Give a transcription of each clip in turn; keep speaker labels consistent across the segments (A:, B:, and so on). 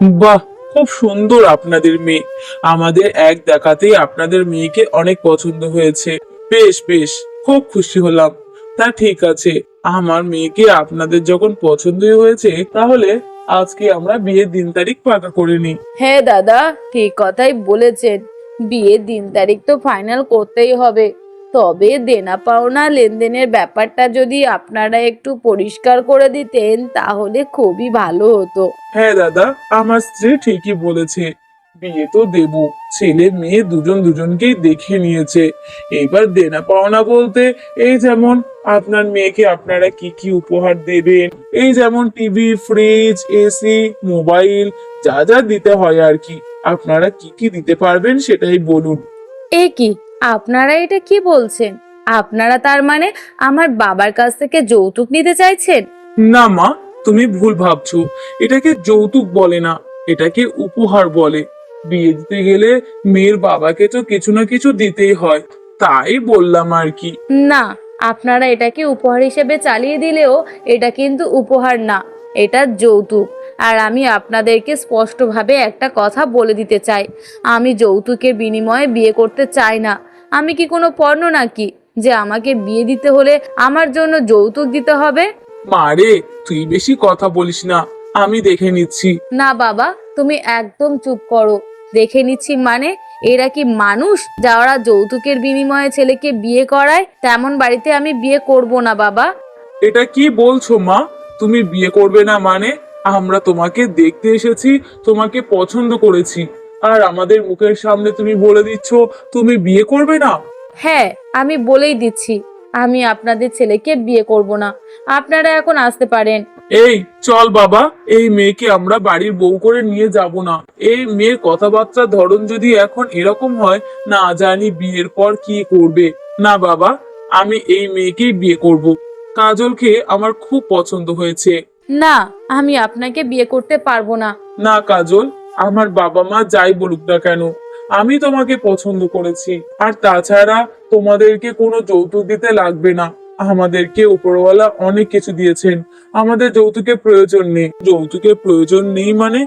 A: বাহ, খুব সুন্দর আপনাদের মেয়ে। আমাদের এক দেখাতেই আপনাদের মেয়েকে অনেক পছন্দ হয়েছে। বেশ বেশ, খুব খুশি হলাম। তা ঠিক আছে, আমার মেয়েকে আপনাদের যখন পছন্দই হয়েছে, তাহলে আজকে আমরা বিয়ের দিন তারিখ পাকা করে নিই।
B: হ্যাঁ দাদা, ঠিক কথাই বলেছেন। বিয়ের দিন তারিখ তো ফাইনাল করতেই হবে। তবে দেনা পাওনা লেনদেনের ব্যাপারটা যদি আপনারা একটু পরিষ্কার করে দিতেন তাহলে খুবই ভালো হতো।
A: হ্যাঁ দাদা আমার স্ত্রী ঠিকই বলেছে বিয়ে তো দেব। ছেলে মেয়ে দুজন দুজনকেই দেখে নিয়েছে। এবার দেনা পাওনা বলতে এই যেমন আপনার মেয়েকে আপনারা কি কি উপহার দেবেন? এই যেমন টিভি ফ্রিজ এসি মোবাইল যা যা দিতে হয় আর কি। আপনারা কি কি দিতে পারবেন সেটাই বলুন।
B: এ কি? আপনারা এটা কি বলছেন? আপনারা তার মানে আমার বাবার কাছ থেকে যৌতুক নিতে চাইছেন?
A: না মা তুমি ভুল ভাবছ। এটাকে যৌতুক বলে না এটাকে উপহার বলে। বিয়ে দিতে গেলে মেয়ের বাবাকে তো কিছু না কিছু দিতেই হয় তাই বললাম আর কি।
B: না আপনারা এটাকে উপহার হিসেবে চালিয়ে দিলেও এটা কিন্তু উপহার না এটা যৌতুক। আর আমি আপনাদেরকে স্পষ্টভাবে একটা কথা বলে দিতে চাই। আমি যৌতুকের বিনিময়ে বিয়ে করতে চাই না আমি কি কোনো পণ্য নাকি যে আমাকে বিয়ে দিতে হলে আমার জন্য যৌতুক দিতে হবে?
A: মারে তুই বেশি কথা বলিস না। আমি দেখে নিচ্ছি।
B: না বাবা তুমি একদম চুপ করো। দেখে নিচ্ছি মানে এরা কি মানুষ যারা যৌতুকের বিনিময়ে ছেলেকে বিয়ে করায়? তেমন বাড়িতে আমি বিয়ে করব না বাবা।
A: এটা কি বলছো মা? তুমি বিয়ে করবে না মানে? আমরা তোমাকে দেখতে এসেছি তোমাকে পছন্দ করেছি। আর আমাদের মুখের সামনে তুমি বলে দিচ্ছ তুমি বিয়ে করবে না?
B: হ্যাঁ আমি বলেই দিচ্ছি। আমি আপনাদের ছেলেকে বিয়ে করব না। আপনারা এখন আসতে পারেন।
A: এই চল বাবা এই মেয়েকে আমরা বাড়ির বউ করে নিয়ে যাব না। এই মেয়ের কথাবার্তার ধরন যদি এখন এরকম হয় না জানি বিয়ের পর কি করবে। না বাবা আমি এই মেয়েকেই বিয়ে করব। কাজলকে আমার খুব পছন্দ হয়েছে।
B: না আমি আপনাকে বিয়ে করতে পারব না।
A: না কাজল আমার বাবা মা যাই বলুক না কেন, আমি তোমাকে পছন্দ করেছি। আর তাছাড়া তোমাদেরকে কোনো যৌতুক দিতে লাগবে না। আমাদেরকে উপরওয়ালা অনেক কিছু দিয়েছেন। আমাদের যৌতুকের প্রয়োজন নেই। যৌতুকের প্রয়োজন নেই মানে?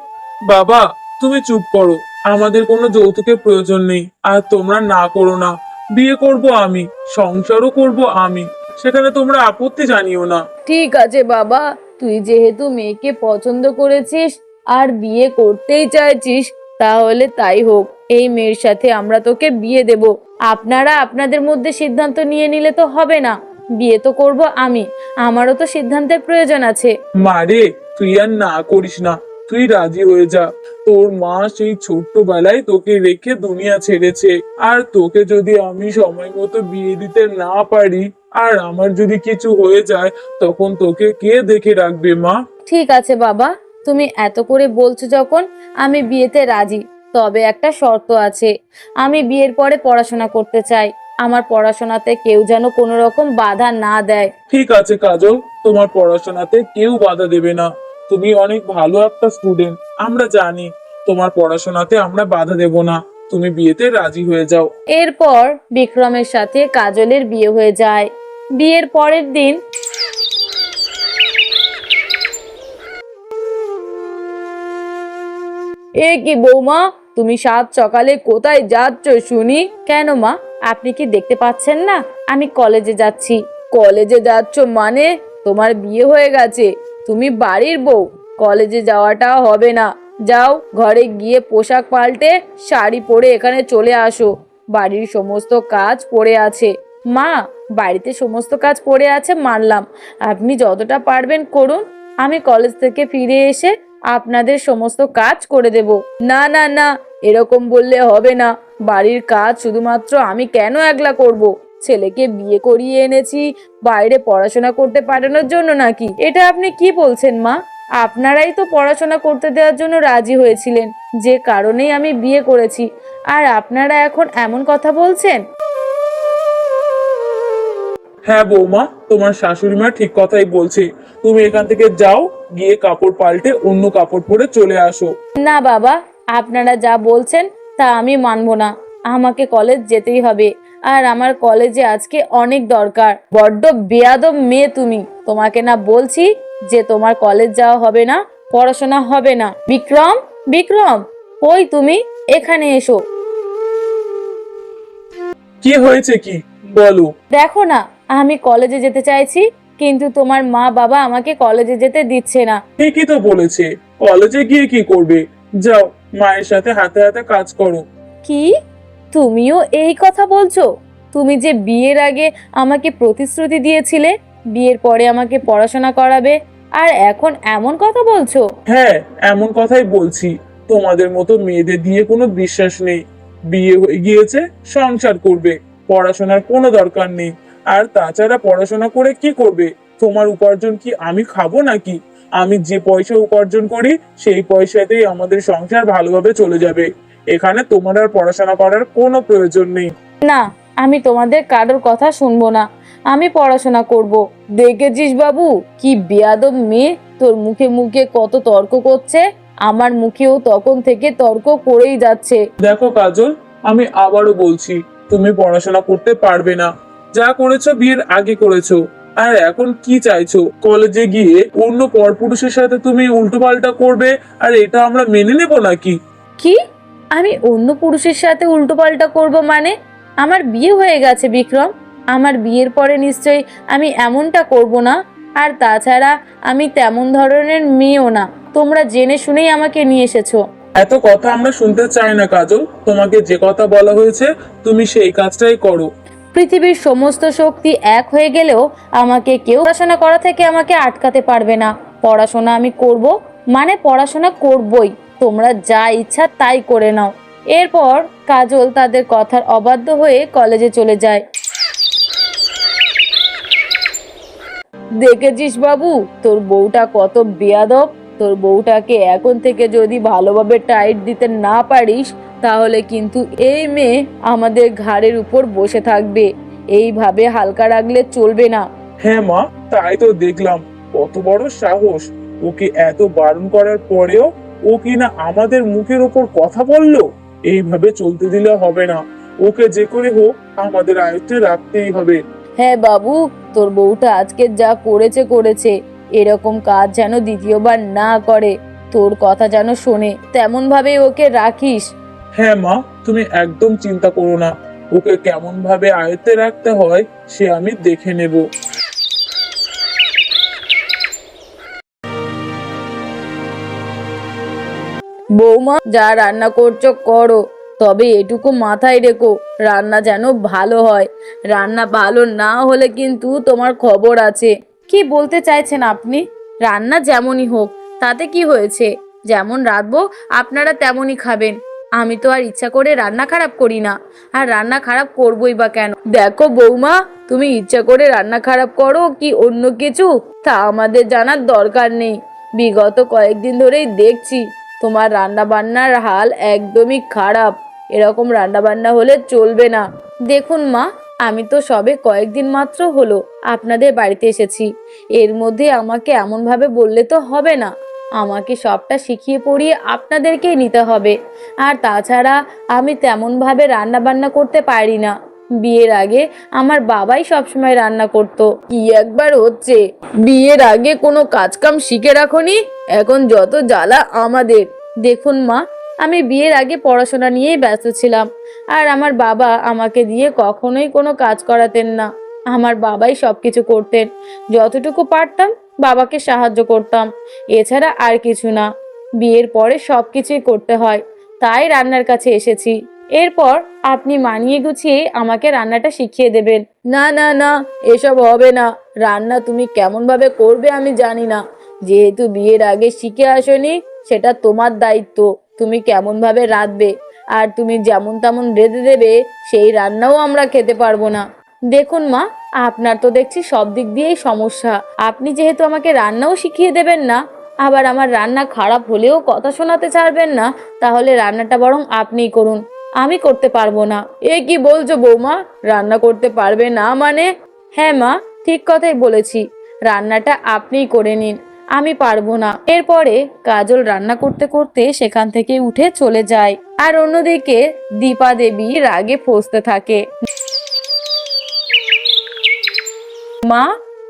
A: বাবা, তুমি চুপ করো। আমাদের কোনো যৌতুকের প্রয়োজন নেই। আর তোমরা না করো না। বিয়ে করব আমি, সংসারও করব আমি। সেখানে তোমরা আপত্তি জানিও না।
B: ঠিক আছে বাবা, তুই যেহেতু মেয়েকে পছন্দ করেছিস আর বিয়ে করতেই চাইছিস তাহলে তাই হোক। এই মেয়ের সাথে আমরা তোকে বিয়ে দেব। আপনারা আপনাদের মধ্যে সিদ্ধান্ত নিয়ে নিলে তো হবে না। বিয়ে তো করব আমি। আমারও তো সিদ্ধান্তের প্রয়োজন আছে।
A: মারে তুই আর না করিস না। তুই রাজি হয়ে যা। তোর মা সেই ছোট্টবেলায় তোকে রেখে দুনিয়া ছেড়েছে। আর তোকে যদি আমি সময় মতো বিয়ে দিতে না পারি আর আমার যদি কিছু হয়ে যায় তখন তোকে কে দেখে রাখবে মা?
B: ঠিক আছে বাবা। তুমি এত করে বলছো যখন আমি বিয়েতে রাজি। তবে একটা শর্ত আছে। আমি বিয়ের পরে পড়াশোনা করতে চাই। আমার পড়াশোনাতে কেউ যেন কোনো রকম বাধা না দেয়।
A: ঠিক আছে কাজল তোমার পড়াশোনাতে কেউ বাধা দেবে না। তুমি অনেক ভালো একটা স্টুডেন্ট আমরা জানি। তোমার পড়াশোনাতে আমরা বাধা দেব না। তুমি বিয়েতে রাজি হয়ে যাও।
B: এরপর বিক্রমের সাথে কাজলের বিয়ে হয়ে যায়। বিয়ের পরের দিন এ কি বৌমা, তুমি সাত সকালে কোথায় যাচ্ছ শুনি? কেন মা? আপনি কি দেখতে পাচ্ছেন না? আমি কলেজে যাচ্ছি। কলেজে যাচ্ছ মানে? তোমার বিয়ে হয়ে গেছে। তুমি বাড়ির বউ। কলেজে যাওয়াটা হবে না। যাও, ঘরে গিয়ে পোশাক পাল্টে শাড়ি পরে এখানে চলে আসো। বাড়ির সমস্ত কাজ পড়ে আছে। মা, বাড়িতে সমস্ত কাজ পড়ে আছে মানলাম। আপনি যতটা পারবেন করুন। আমি কলেজ থেকে ফিরে এসে আপনাদের সমস্ত কাজ করে দেব। না না না, এরকম বললে হবে না। বাড়ির কাজ শুধুমাত্র আমি কেন একলা করব? ছেলেকে বিয়ে করিয়ে এনেছি, বাইরে পড়াশোনা করতে পাঠানোর জন্য নাকি? এটা আপনি কি বলছেন, মা? আপনারাই তো পড়াশোনা করতে দেওয়ার জন্য রাজি হয়েছিলেন। যে কারণেই আমি বিয়ে করেছি। আর আপনারা এখন এমন কথা বলছেন?
A: হ্যাঁ বৌমা। তোমার শাশুড়ি মা ঠিক কথাই বলছে। তুমি এখান থেকে যাও গিয়ে কাপড় পাল্টে অন্য কাপড় পরে চলে আসো।
B: না বাবা আপনারা যা বলছেন তা আমি মানবো না। আমাকে কলেজ যেতেই হবে। আর আমার কলেজে আজকে অনেক দরকার। বড্ড বেয়াদব মেয়ে তুমি। তোমাকে না বলছি যে তোমার কলেজ যাওয়া হবে না পড়াশোনা হবে না। বিক্রম বিক্রম ওই তুমি? এখানে এসো।
A: কি হয়েছে কি? বলো।
B: দেখো না আমি কলেজে যেতে চাইছি কিন্তু তোমার মা বাবা আমাকে কলেজে যেতে দিচ্ছে না।
A: ঠিকই তো বলেছে। কলেজে গিয়ে কি করবে? যাও মায়ের সাথে হাতে হাতে কাজ করো।
B: কি? তুমিও এই কথা বলছো? তুমি যে বিয়ের আগে আমাকে প্রতিশ্রুতি দিয়েছিলে বিয়ের পরে আমাকে পড়াশোনা করাবে আর এখন এমন কথা বলছো?
A: হ্যাঁ এমন কথাই বলছি। তোমাদের মতো মেয়েদের দিয়ে কোনো বিশ্বাস নেই। বিয়ে হয়ে গিয়েছে সংসার করবে। পড়াশোনার কোনো দরকার নেই। আর তাছাড়া পড়াশোনা করে কি করবে? তোমার উপার্জন কি আমি খাব নাকি? আমি যে পয়সা উপার্জন করি সেই পয়সাতেই আমাদের সংসার ভালোভাবে চলে যাবে। এখানে তোমার আর পড়াশোনা করার কোনো প্রয়োজন নেই।
B: না আমি তোমাদের কারোর কথা শুনব না। আমি পড়াশোনা করব। দেখেছিস বাবু কি বেয়াদব মেয়ে? তোর মুখে মুখে কত তর্ক করছে? আমার মুখেও তখন থেকে তর্ক করেই যাচ্ছে।
A: দেখো কাজল আমি আবারও বলছি তুমি পড়াশোনা করতে পারবে না। যা করেছ বিয়ের আগে করেছ। আর এখন কি চাইছো? কলেজে গিয়ে অন্য পরপুরুষের সাথে তুমি উল্টো পাল্টা করবে আর এটা আমরা মেনে নেব নাকি?
B: কি? আমি অন্য পুরুষের সাথে উল্টোপাল্টা করব মানে? আমার বিয়ে হয়ে গেছে বিক্রম। আমার বিয়ের পরে নিশ্চয়ই আমি এমনটা করব না। আর তাছাড়া আমি তেমন ধরনের মেয়েও না। তোমরা জেনে শুনেই আমাকে নিয়ে এসেছ।
A: এত কথা আমরা শুনতে চাই না কাজল। তোমাকে যে কথা বলা হয়েছে তুমি সেই কাজটাই করো।
B: পৃথিবীর সমস্ত শক্তি এক হয়ে গেলেও আমাকে কেউ পড়াশোনা করা থেকে আমাকে আটকাতে পারবে না। পড়াশোনা আমি করব মানে পড়াশোনা করবই। তোমরা যা ইচ্ছা তাই করে নাও। এরপর কাজল তাদের কথার অবাধ্য হয়ে কলেজে চলে যায়। দেখেছিস বাবু, তোর বউটা কত বেয়াদব। তোর বউটাকে এখন থেকে যদি ভালোভাবে টাইট দিতে না পারিস তাহলে কিন্তু এই মেয়ে আমাদের ঘাড়ের উপর বসে থাকবে। এইভাবে হালকা রাখলে চলবে না।
A: হ্যাঁ মা তাই তো দেখলাম। কত বড় সাহস। ওকে এত বারণ করার পরেও ও কিনা আমাদের মুখের ওপর কথা বলল? এইভাবে চলতে দিলে হবে না। ওকে যে করে হোক আমাদের আয়ত্তে রাখতেই হবে।
B: হ্যাঁ বাবু তোর বউটা আজকে যা করেছে করেছে। এরকম কাজ যেন দ্বিতীয়বার না করে। তোর কথা যেন শোনে। তেমন ভাবে ওকে রাখিস।
A: হ্যাঁ মা, তুমি একদম চিন্তা করো না। ওকে কেমন ভাবে আয়ত্তে রাখতে হয়, সে আমি দেখে নেব।
B: বৌমা, যা রান্না করছ করো। তবে এটুকু মাথায় রেখো, রান্না যেন ভালো হয়। রান্না ভালো না হলে কিন্তু তোমার খবর আছে। কি বলতে চাইছেন আপনি? রান্না যেমনই হোক, তাতে কি হয়েছে? যেমন রাঁধবো, আপনারা তেমনই খাবেন। আমি তো আর ইচ্ছা করে রান্না খারাপ করি না। আর রান্না খারাপ করবই বা কেন? দেখো বৌমা, তুমি ইচ্ছা করে রান্না খারাপ করো কি অন্য কিছু? তা আমাদের জানার দরকার নেই। বিগত কয়েকদিন ধরেই দেখছি তোমার রান্না বান্নার হাল একদমই খারাপ। এরকম রান্না বান্না হলে চলবে না। দেখুন মা, আমি তো সবে কয়েকদিন মাত্র হলো আপনাদের বাড়িতে এসেছি। এর মধ্যে আমাকে এমনভাবে বললে তো হবে না। আমাকে সবটা শিখিয়ে পড়িয়ে আপনাদেরকেই নিতে হবে। আর তাছাড়া আমি তেমনভাবে রান্না বান্না করতে পারি না। বিয়ের আগে আমার বাবাই সবসময় রান্না করতো। কি একবার হচ্ছে? বিয়ের আগে কোনো কাজকাম শিখে রাখনি? এখন যত জ্বালা আমাদের। দেখুন মা, আমি বিয়ের আগে পড়াশোনা নিয়েই ব্যস্ত ছিলাম। আর আমার বাবা আমাকে দিয়ে কখনোই কোনো কাজ করাতেন না। আমার বাবাই সব কিছু করতেন। যতটুকু পারতাম বাবাকে সাহায্য করতাম। এছাড়া আর কিছু না। বিয়ের পরে সব কিছুই করতে হয়। তাই রান্নার কাছে এসেছি। এরপর আপনি মানিয়ে গুছিয়ে আমাকে রান্নাটা শিখিয়ে দেবেন। না না না, এসব হবে না। রান্না তুমি কেমন ভাবে করবে আমি জানি না। যেহেতু বিয়ের আগে শিখে আসনি, সেটা তোমার দায়িত্ব। তুমি কেমন ভাবে রাঁধবে। আর তুমি যেমন তেমন রেঁধে দেবে, সেই রান্নাও আমরা খেতে পারব না। দেখুন মা, আপনার তো দেখছি সব দিক দিয়েই সমস্যা। আপনি যেহেতু আমাকে রান্নাও শিখিয়ে দেবেন না, আবার আমার রান্না খারাপ হলেও কথা শোনাতে ছাড়বেন না, তাহলে রান্নাটা বরং আপনিই করুন। আমি করতে পারব না। এ কি বলছো বৌমা? রান্না করতে পারবে না মানে? হ্যাঁ মা, ঠিক কথাই বলেছি। রান্নাটা আপনিই করে নিন, আমি পারব না। এরপরে কাজল রান্না করতে করতে সেখান থেকে উঠে চলে যায়। আর অন্যদিকে দীপা দেবী রাগে ফসতে থাকে। মা,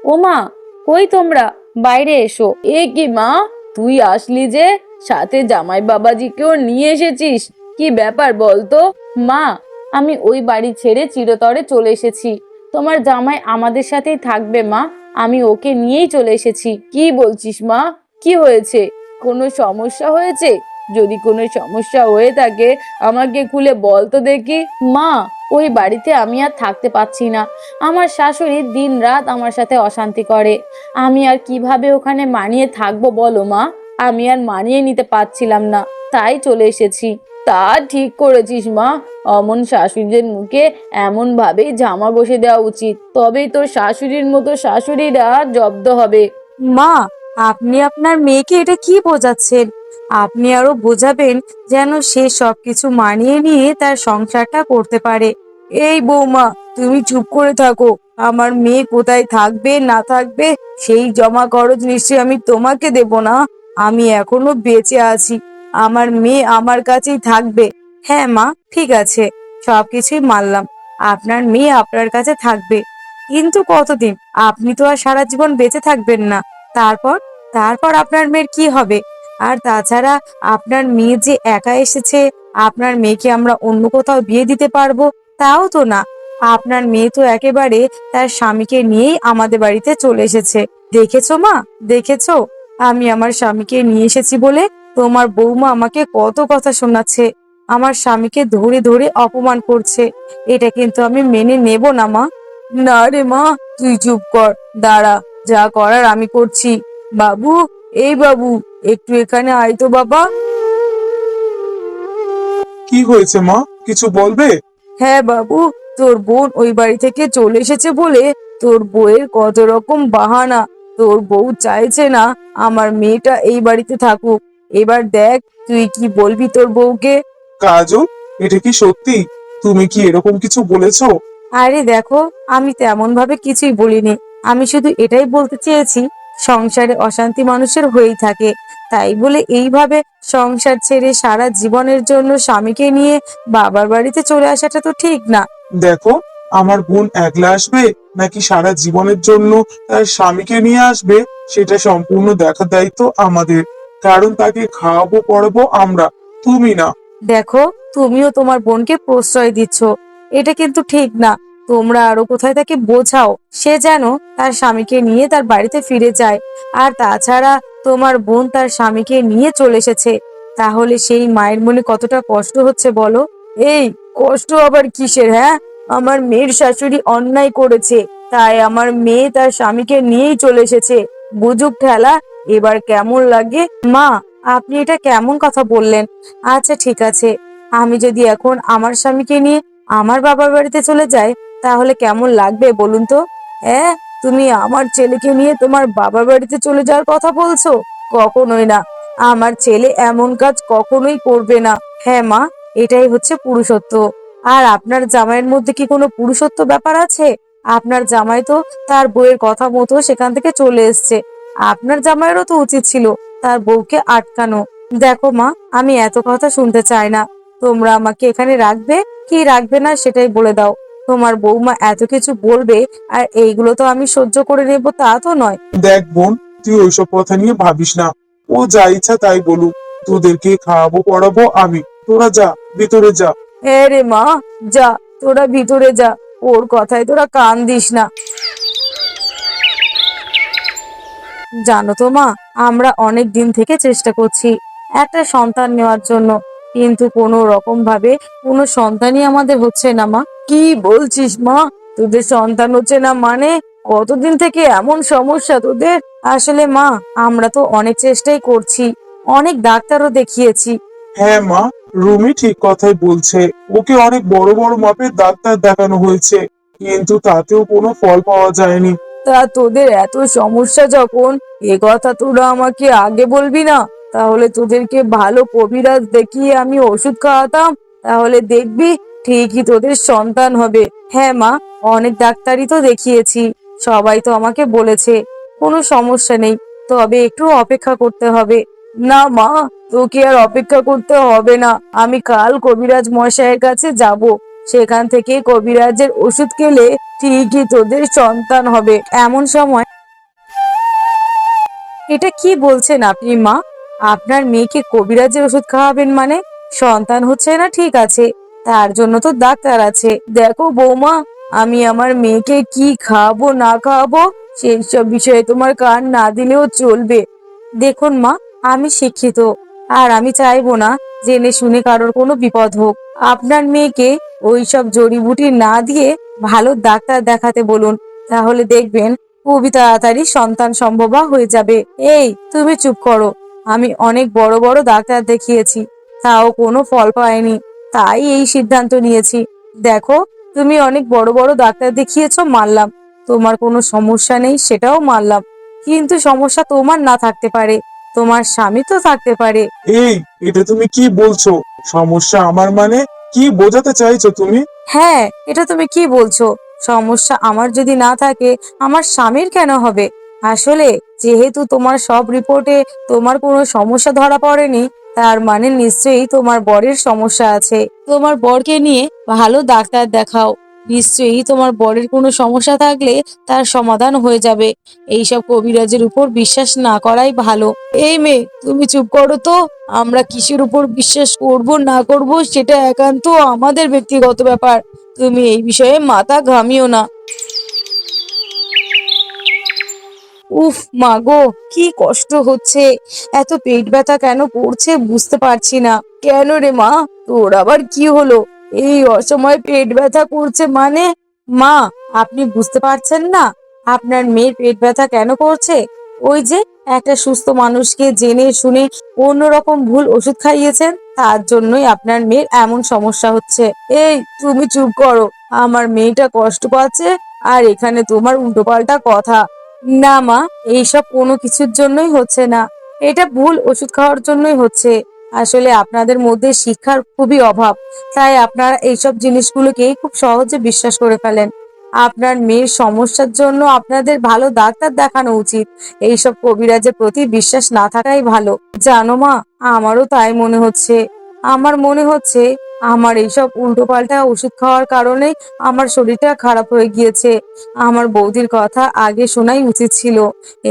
B: ও মা, কই তোমরা? বাইরে এসো। এ কি মা, তুই আসলি যে সাথে জামাই বাবাজিকেও নিয়ে এসেছিস? কি ব্যাপার বলতো? মা, আমি ওই বাড়ি ছেড়ে চিরতরে চলে এসেছি। তোমার জামাই আমাদের সাথেই থাকবে মা, আমি ওকে নিয়েই চলে এসেছি। কি বলছিস মা? কি হয়েছে? কোনো সমস্যা হয়েছে? যদি কোনো সমস্যা হয়ে থাকে, আমাকে খুলে বল তো দেখি। মা, ওই বাড়িতে আমি আর থাকতে পারছি না। আমার শাশুড়ি দিন রাত আমার সাথে অশান্তি করে। আমি আর কীভাবে ওখানে মানিয়ে থাকব বলো মা? আমি আর মানিয়ে নিতে পারছিলাম না। তাই চলে এসেছি। তা ঠিক করেছিস মা। অমন শাশুড়িদের মুখে এমন ভাবেই জামা বসে দেওয়া উচিত। তবেই তোর শাশুড়ির মতো শাশুড়িরা জব্দ হবে।
C: মা, আপনি আপনার মেয়েকে এটা কি বোঝাচ্ছেন? আপনি আরও বোঝাবেন যেন সে সবকিছু মানিয়ে নিয়ে তার সংসারটা করতে পারে। এই বৌমা, তুমি চুপ করে থাকো। আমার মেয়ে কোথায় থাকবে, না থাকবে, সেই জমা খরচ নিশ্চয়ই আমি তোমাকে দেব না। আমি এখনও বেঁচে আছি। আমার মেয়ে আমার কাছেই থাকবে। হ্যাঁ মা, ঠিক আছে। সবকিছুই মানলাম। আপনার মেয়ে আপনার কাছে থাকবে। কিন্তু কতদিন? আপনি তো আর সারা জীবন বেঁচে থাকবেন না। তারপর? তারপর আপনার মেয়ের কি হবে? আর তাছাড়া আপনার মেয়ে যে একা এসেছে, আপনার মেয়েকে আমরা অন্য কোথাও বিয়ে দিতে পারব? তাও তো না। আপনার মেয়ে তো একেবারে তার স্বামীকে নিয়েই আমাদের বাড়িতে চলে এসেছে। দেখেছ মা? দেখেছ? আমি আমার স্বামীকে নিয়ে এসেছি বলে তোমার বৌমা আমাকে কত কথা শোনাচ্ছে। আমার স্বামীকে ধরে ধরে অপমান করছে। এটা কিন্তু আমি মেনে নেব না মা। না রে মা, তুই চুপ কর। দাঁড়া, যা করার আমি করছি। বাবু এই বাবু একটু এখানে আয় তো বাবা।
A: কি হয়েছে মা? কিছু বলবে?
C: হ্যাঁ বাবু তোর বোন ওই বাড়ি থেকে চলে এসেছে বলে তোর বউয়ের কত রকম বাহানা। তোর বউ চাইছে না আমার মেয়েটা এই বাড়িতে থাকুক। এবার দেখ তুই কি বলবি তোর বউকে?
A: কাজল এটা কি সত্যি? তুমি কি এরকম কিছু বলেছ?
C: আরে দেখো আমি তেমন ভাবে কিছুই বলিনি। আমি শুধু এটাই বলতে চেয়েছি সংসারে অশান্তি মানুষের হয়েই থাকে। তাই বলে এইভাবে সংসার ছেড়ে সারা জীবনের জন্য স্বামীকে নিয়ে বাবার বাড়িতে চলে আসাটা তো ঠিক না।
A: দেখো আমার বোন একলা আসবে নাকি সারা জীবনের জন্য তার স্বামীকে নিয়ে আসবে সেটা সম্পূর্ণ দেখার দায়িত্ব আমাদের। কারণ তাকে খাওয়াবো পড়াবো আমরা তুমি না।
C: দেখো তুমিও তোমার বোনকে প্রশ্রয় দিচ্ছ। এটা কিন্তু ঠিক না। তোমরা আরও কোথায় তাকে বোঝাও? সে যেন তার স্বামীকে নিয়ে তার বাড়িতে ফিরে যায়। আর তাছাড়া তোমার বোন তার স্বামীকে নিয়ে চলে এসেছে। তাহলে সেই মায়ের মনে কতটা কষ্ট হচ্ছে বলো? এই, কষ্ট আবার কিসের হ্যাঁ? আমার মেয়ের শাশুড়ি অন্যায় করেছে, তাই আমার মেয়ে তার স্বামীকে নিয়েই চলে এসেছে। বুঝুক ঠেলা, এবার কেমন লাগে? মা, আপনি এটা কেমন কথা বললেন? আচ্ছা ঠিক আছে। আমি যদি এখন আমার স্বামীকে নিয়ে আমার বাবার বাড়িতে চলে যাই তাহলে কেমন লাগবে বলুন তো? হ্যাঁ তুমি আমার ছেলেকে নিয়ে তোমার বাবার বাড়িতে চলে যাওয়ার কথা বলছো? কখনোই না। আমার ছেলে এমন কাজ কখনোই করবে না। হ্যাঁ মা, এটাই হচ্ছে পুরুষত্ব। আর আপনার জামাইয়ের মধ্যে কি কোনো পুরুষত্ব ব্যাপার আছে? আপনার জামাই তো তার বউয়ের কথা মতো সেখান থেকে চলে এসছে। আপনার জামাইয়েরও তো উচিত ছিল তার বউকে আটকানো। দেখো মা, আমি এত কথা শুনতে চাই না। তোমরা আমাকে এখানে রাখবে? কি রাখবে না সেটাই বলে দাও। তোমার বৌমা এত কিছু বলবে আর এইগুলো তো আমি সহ্য করে নেব তা তো নয়।
A: দেখ বোন তুই ওইসব কথা নিয়ে ভাবিস না। ও যা ইচ্ছা তাই বলুক। তোদেরকে খাওয়াবো পড়াবো আমি। তোরা যা ভিতরে যা।
C: হ্যাঁ রে মা যা তোরা ভিতরে যা। ওর কথায় তোরা কান দিস না। জানো তো মা আমরা অনেক দিন থেকে চেষ্টা করছি একটা সন্তান নেওয়ার জন্য। কিন্তু কোনো রকম ভাবে কোনো সন্তানই আমাদের হচ্ছে না মা। কি বলছিস মা? তোদের সন্তান হচ্ছে না মানে? কতদিন থেকে এমন সমস্যা তোদের? আসলে মা আমরা তো অনেক চেষ্টাই করছি অনেক ডাক্তারও দেখিয়েছি।
A: হ্যাঁ মা রুমি ঠিক কথাই বলছে। ওকে অনেক বড় বড় মাপের ডাক্তার দেখানো হয়েছে কিন্তু তাতেও কোনো ফল পাওয়া যায়নি।
C: তা তোদের এত সমস্যা যখন এ কথা তোরা আমাকে আগে বলবি না? তাহলে তোদেরকে ভালো কবিরাজ দেখিয়ে আমি ওষুধ খাওয়াতাম? তাহলে দেখবি ঠিকই তোদের সন্তান হবে। হ্যাঁ মা, অনেক ডাক্তারই তো দেখিয়েছি। সবাই তো আমাকে বলেছে, কোনো সমস্যা নেই, তবে একটু অপেক্ষা করতে হবে। না মা, তোকে আর অপেক্ষা করতে হবে না। আমি কাল কবিরাজ মশাইয়ের কাছে যাব। সেখান থেকে কবিরাজের ওষুধ খেলে ঠিকই তোদের সন্তান হবে। এমন সময় এটা কি বলছেন আপনি মা? আপনার মেয়েকে কবিরাজের ওষুধ খাওয়াবেন মানে? সন্তান হচ্ছে না ঠিক আছে। তার জন্য তো ডাক্তার আছে। দেখো বৌমা, আমি আমার মেয়েকে কি খাওয়াবো না খাওয়াবো সেই সব বিষয়ে তোমার কান না দিলেও চলবে। দেখুন মা, আমি শিক্ষিত, আর আমি চাইব না জেনে শুনে কারোর কোনো বিপদ হোক। আপনার মেয়েকে ওই সব জড়িবুটি না দিয়ে ভালো ডাক্তার দেখাতে বলুন, তাহলে দেখবেন খুবই তাড়াতাড়ি সন্তান সম্ভবা হয়ে যাবে। এই, তুমি চুপ করো, আমি অনেক বড় বড় ডাক্তার দেখিয়েছি, তাও কোনো ফল পায়নি। তাই এই সিদ্ধান্ত নিয়েছি। দেখো তুমি অনেক বড় বড় ডাক্তার দেখিয়েছো মানলাম। তোমার কোনো সমস্যা নেই সেটাও মানলাম। কিন্তু সমস্যা তোমার না থাকতে পারে তোমার স্বামী তো থাকতে পারে।
A: এই এটা তুমি কি বলছো? সমস্যা আমার মানে? কি বোঝাতে চাইছো তুমি?
C: হ্যাঁ এটা তুমি কি বলছো? সমস্যা আমার যদি না থাকে আমার স্বামীর কেন হবে? আসলে যেহেতু তোমার সব রিপোর্টে তোমার কোনো সমস্যা ধরা পড়েনি তার মানে নিশ্চয়ই তোমার বরের সমস্যা আছে। তোমার বরকে নিয়ে ভালো ডাক্তার দেখাও। নিশ্চয়ই তোমার বরের কোনো সমস্যা থাকলে তার সমাধান হয়ে যাবে। এইসব কবিরাজের উপর বিশ্বাস না করাই ভালো। এই মেয়ে, তুমি চুপ করো তো। আমরা কিসের উপর বিশ্বাস করব, না করব, সেটা একান্ত আমাদের ব্যক্তিগত ব্যাপার। তুমি এই বিষয়ে মাথা ঘামিও না। উফ, মা গো, কি কষ্ট হচ্ছে। এত পেট ব্যথা কেন করছে বুঝতে পারছি না। কেন রে মা, তোর আবার কি হলো? এই অসময় পেট ব্যথা করছে মানে? মা, আপনি বুঝতে পারছেন না? আপনার মেয়ের পেট ব্যথা কেন করছে? ওই যে একটা সুস্থ মানুষকে জেনে শুনে অন্যরকম ভুল ওষুধ খাইয়েছেন, তার জন্যই আপনার মেয়ের এমন সমস্যা হচ্ছে। এই, তুমি চুপ করো। আমার মেয়েটা কষ্ট পাচ্ছে, আর এখানে তোমার উল্টোপাল্টা কথা। না মা, এইসব কোনো কিছুর জন্যই হচ্ছে না। এটা ভুল ওষুধ খাওয়ার জন্যই হচ্ছে। আসলে আপনাদের মধ্যে শিক্ষার খুবই অভাব, তাই আপনারা এইসব জিনিসগুলোকেই খুব সহজে বিশ্বাস করে ফেলেন। আপনার মেয়ের সমস্যার জন্য আপনাদের ভালো ডাক্তার দেখানো উচিত। এইসব কবিরাজের প্রতি বিশ্বাস না থাকাই ভালো। জানো মা, আমারও তাই মনে হচ্ছে। আমার মনে হচ্ছে আমার এইসব উল্টোপাল্টা ওষুধ খাওয়ার কারণে আমার শরীরটা খারাপ হয়ে গিয়েছে। আমার বৌদির কথা আগে শোনাই উচিত ছিল।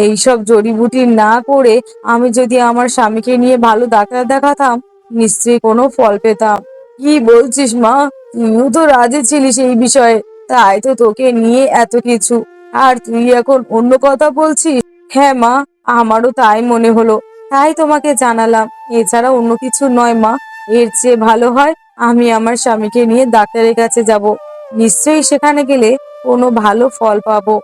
C: এইসব জড়িবুটি না করে আমি যদি আমার স্বামীকে নিয়ে ভালো ডাক্তার দেখাতাম, নিশ্চয়ই কোনো ফল পেতাম। কি বলছিস মা? তুইও তো রাজি ছিলিস এই বিষয়ে। তাই তো তোকে নিয়ে এত কিছু। আর তুই এখন অন্য কথা বলছিস? হ্যাঁ মা, আমারও তাই মনে হলো। তাই তোমাকে জানালাম। এছাড়া অন্য কিছু নয় মা। এর চেয়ে ভালো হয় আমি আমার স্বামীকে নিয়ে ডাক্তারের কাছে যাব। নিশ্চয়ই সেখানে গেলে কোনো ভালো ফল পাবো।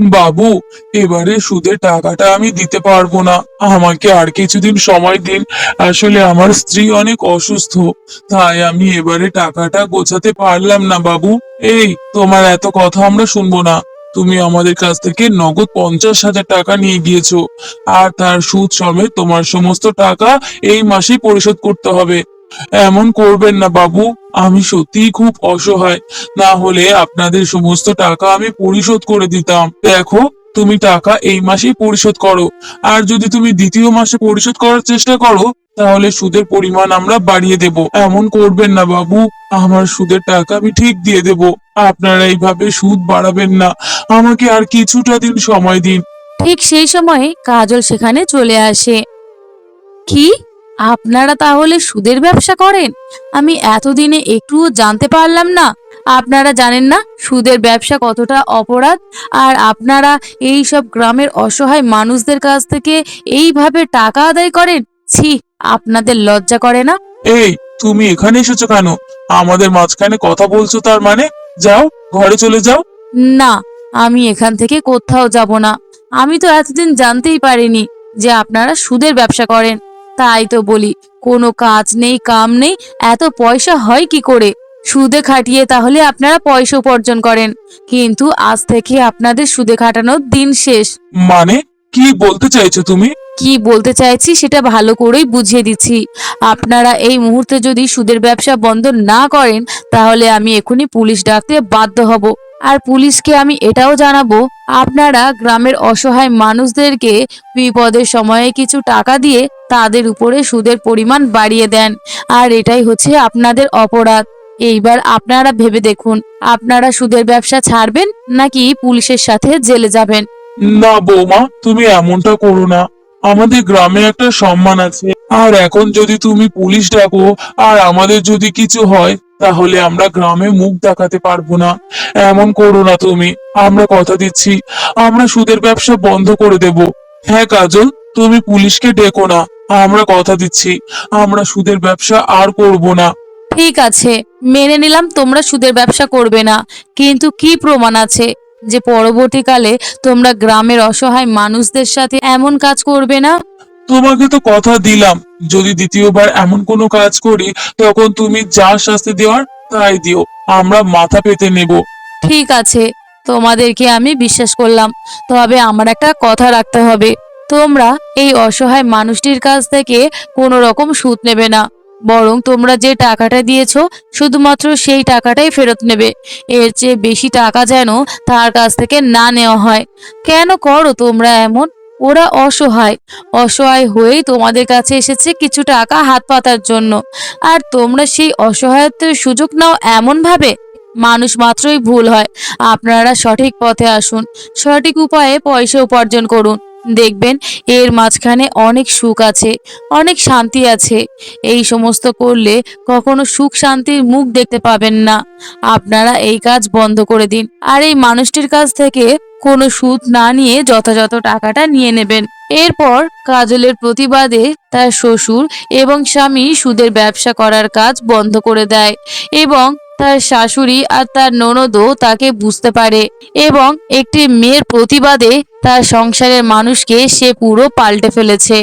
A: বাবু, এবারে সুদের টাকাটা আমি দিতে পারব না। আমাকে আর কিছুদিন সময় দিন। আসলে আমার স্ত্রী অনেক অসুস্থ। তাই আমি এবারে টাকাটা গোছাতে পারলাম না, বাবু। এই, তোমার এত কথা আমরা শুনব না। তুমি আমাদের কাছ থেকে নগদ পঞ্চাশ হাজার টাকা নিয়ে গিয়েছো, আর তার সুদ সমেত তোমার সমস্ত টাকা এই মাসেই পরিশোধ করতে হবে। এমন করবেন না বাবু, আমি সত্যিই খুব অসহায়। না হলে আপনাদের সমস্ত টাকা আমি পরিশোধ করে দিতাম। দেখো, তুমি টাকা এই মাসেই পরিশোধ করো, আর যদি তুমি দ্বিতীয় মাসে পরিশোধ করার চেষ্টা করো তাহলে সুদের পরিমাণ আমরা বাড়িয়ে দেব। এমন করবেন না বাবু, আমার সুদের টাকা আমি ঠিক দিয়ে দেব। আপনারা এইভাবে সুদ বাড়াবেন না। আমাকে আর কিছুটা দিন সময় দিন।
C: ঠিক সেই সময়ে কাজল সেখানে চলে আসে। কি? আপনারা তাহলে সুদের ব্যবসা করেন? আমি এতদিনে একটুও জানতে পারলাম না। আপনারা জানেন না সুদের ব্যবসা কতটা অপরাধ? আর আপনারা এই সব গ্রামের অসহায় মানুষদের কাছ থেকে এইভাবে টাকা আদায় করেন? ছি আপনাদের লজ্জা করে না?
A: এই তুমি এখানে এসেছ কেন? আমাদের মাঝখানে কথা বলছো তার মানে? যাও ঘরে চলে যাও।
C: না আমি এখান থেকে কোথাও যাব না। আমি তো এতদিন জানতেই পারিনি যে আপনারা সুদের ব্যবসা করেন। তাই তো বলি কোনো কাজ নেই কাম নেই এত পয়সা হয় কি করে? সুদে খাটিয়ে তাহলে আপনারা পয়সা উপার্জন করেন। কিন্তু আজ থেকে আপনাদের সুদে খাটানোর দিন শেষ।
A: মানে? কি বলতে চাইছো তুমি?
C: কি বলতে চাইছি সেটা ভালো করেই বুঝিয়ে দিচ্ছি। আপনারা এই মুহূর্তে যদি সুদের ব্যবসা বন্ধ না করেন, তাহলে আমি এখনই পুলিশ ডাকতে বাধ্য হব। আর পুলিশকে আমি এটাও জানাব, আপনারা গ্রামের অসহায় মানুষদেরকে বিপদের সময়ে কিছু টাকা দিয়ে তাদের উপরে সুদের পরিমাণ বাড়িয়ে দেন। আর এটাই হচ্ছে আপনাদের অপরাধ। এইবার আপনারা ভেবে দেখুন, আপনারা সুদের ব্যবসা ছাড়বেন নাকি পুলিশের সাথে জেলে যাবেন?
A: না বৌমা, তুমি এমনটা করো না। আমাদের গ্রামে একটা সম্মান আছে। আর এখন যদি তুমি পুলিশ ডাকো, আর আমাদের যদি কিছু হয়, তাহলে আমরা গ্রামে মুখ দেখাতে পারব না। এমন করো না তুমি। আমরা কথা দিচ্ছি। আমরা সুদের ব্যবসা বন্ধ করে দেব। হ্যাঁ কাজল, তুমি পুলিশকে ডেকো না। আমরা কথা দিচ্ছি। আমরা সুদের ব্যবসা আর করব না।
C: ঠিক আছে, মেনে নিলাম তোমরা সুদের ব্যবসা করবে না। কিন্তু কি প্রমাণ আছে? যে পরবর্তীকালে তোমরা গ্রামের অসহায় মানুষদের সাথে এমন কাজ করবে না?
A: তোমাকে তো কথা দিলাম। যদি দ্বিতীয়বার এমন কোনো কাজ করি তখন তুমি যা শাস্তি দেওয়ার তাই দিও। আমরা মাথা পেতে নেব।
C: ঠিক আছে তোমাদেরকে আমি বিশ্বাস করলাম। তবে আমার একটা কথা রাখতে হবে। তোমরা এই অসহায় মানুষটির কাছ থেকে কোনো রকম সুদ নেবে না। বরং তোমরা যে টাকাটা দিয়েছ, শুধুমাত্র সেই টাকাটাই ফেরত নেবে। এর চেয়ে বেশি টাকা যেন তার কাছ থেকে না নেওয়া হয়। কেন করো তোমরা এমন? ওরা অসহায়। অসহায় হয়েই তোমাদের কাছে এসেছে কিছু টাকা হাত পাতার জন্য। আর তোমরা সেই অসহায়ত্বের সুযোগ নাও এমন ভাবে মানুষ মাত্রই ভুল হয়। আপনারা সঠিক পথে আসুন। সঠিক উপায়ে পয়সা উপার্জন করুন। দেখবেন এর মাঝখানে অনেক সুখ আছে, অনেক শান্তি আছে। এই সমস্ত করলে কখনো সুখ শান্তির মুখ দেখতে পাবেন না। আপনারা এই কাজ বন্ধ করে দিন। আর এই মানুষটির কাছ থেকে কোনো সুদ না নিয়ে যথাযথ টাকাটা নিয়ে নেবেন। এরপর কাজলের প্রতিবাদে তার শ্বশুর এবং স্বামী সুদের ব্যবসা করার কাজ বন্ধ করে দেয় এবং তার শাশুড়ি আর তার ননদও তাকে বুঝতে পারে এবং একটি মেয়ের প্রতিবাদে তার সংসারের মানুষকে সে পুরো পাল্টে ফেলেছে।